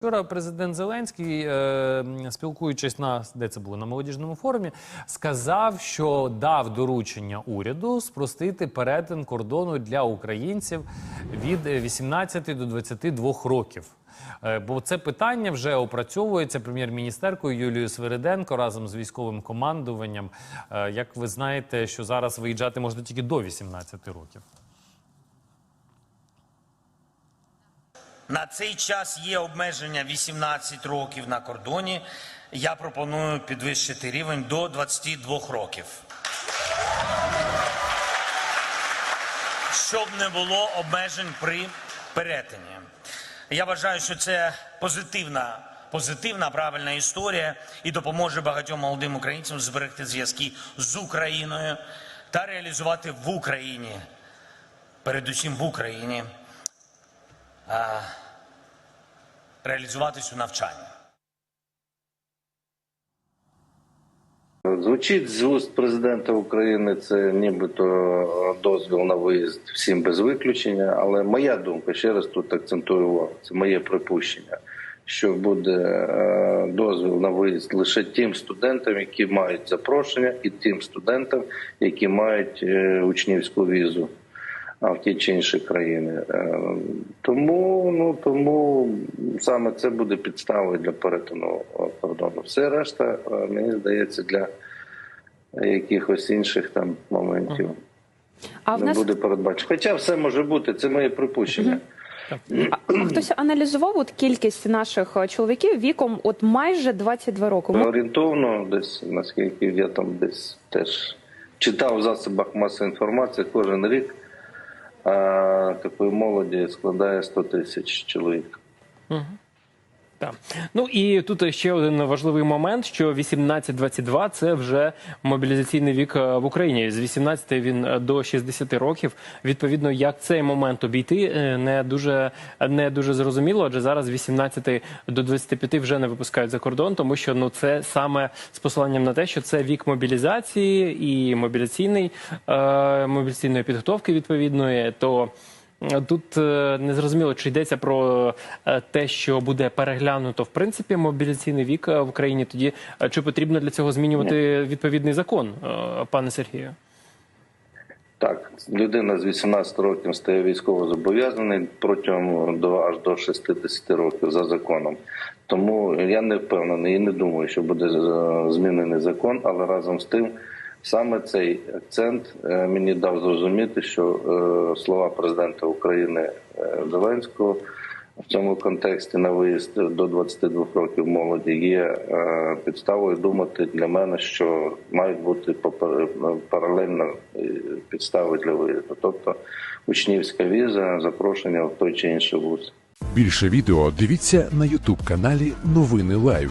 Вчора президент Зеленський, е, спілкуючись на де це було на молодіжному форумі, сказав, що дав доручення уряду спростити перетин кордону для українців від е, 18 до 22 років. Е, Бо це питання вже опрацьовується прем'єр-міністеркою Юлією Свириденко разом з військовим командуванням. Е, Як ви знаєте, що зараз виїжджати можна тільки до 18 років. На цей час є обмеження 18 років на кордоні. Я пропоную підвищити рівень до 22 років. Щоб не було обмежень при перетині. Я вважаю, що це позитивна, позитивна, правильна історія і допоможе багатьом молодим українцям зберегти зв'язки з Україною та реалізувати в Україні, передусім в Україні, реалізуватись у навчанні. Звучить з уст президента України це нібито дозвіл на виїзд всім без виключення. Але моя думка, ще раз тут акцентую увагу, це моє припущення, що буде е, дозвіл на виїзд лише тим студентам, які мають запрошення, і тим студентам, які мають е, учнівську візу в ті чи інші країни. Е, Тому ну тому саме це буде підставою для перетину е, кордону. Все решта, е, мені здається, для якихось інших там моментів А в не нас буде передбачено. Хоча все може бути, це моє припущення. а, а хтось аналізував от кількість наших чоловіків віком от майже 22 роки. Орієнтовно, десь наскільки я там десь теж читав в засобах масової інформації, кожен рік а, такої молоді складає 100 тисяч чоловік. Так. Ну і тут ще один важливий момент, що 18-22 – це вже мобілізаційний вік е, в Україні. З 18 він е, до 60 років. Відповідно, як цей момент обійти, е, не дуже не дуже зрозуміло. Адже зараз з 18 до 25 вже не випускають за кордон, тому що ну це саме з посиланням на те, що це вік мобілізації і мобілізаційний е, мобілізаційної підготовки відповідної. То Тут е, не зрозуміло, чи йдеться про е, те, що буде переглянуто в принципі мобілізаційний вік е, в Україні. Тоді чи потрібно для цього змінювати відповідний закон, пане Сергію? Так, людина з 18 років стає військово зобов'язаний протягом до аж до 60 років за законом. Тому я не впевнений і не думаю, що буде змінений закон, але разом з тим. Саме цей акцент е, мені дав зрозуміти, що е, слова президента України е, Зеленського в цьому контексті на виїзд до 22 років молоді є підставою думати для мене, що мають бути паралельно підстави для виїзду, тобто учнівська віза, запрошення в той чи інший вуз. Більше відео дивіться на Ютуб каналі Новини Лайв.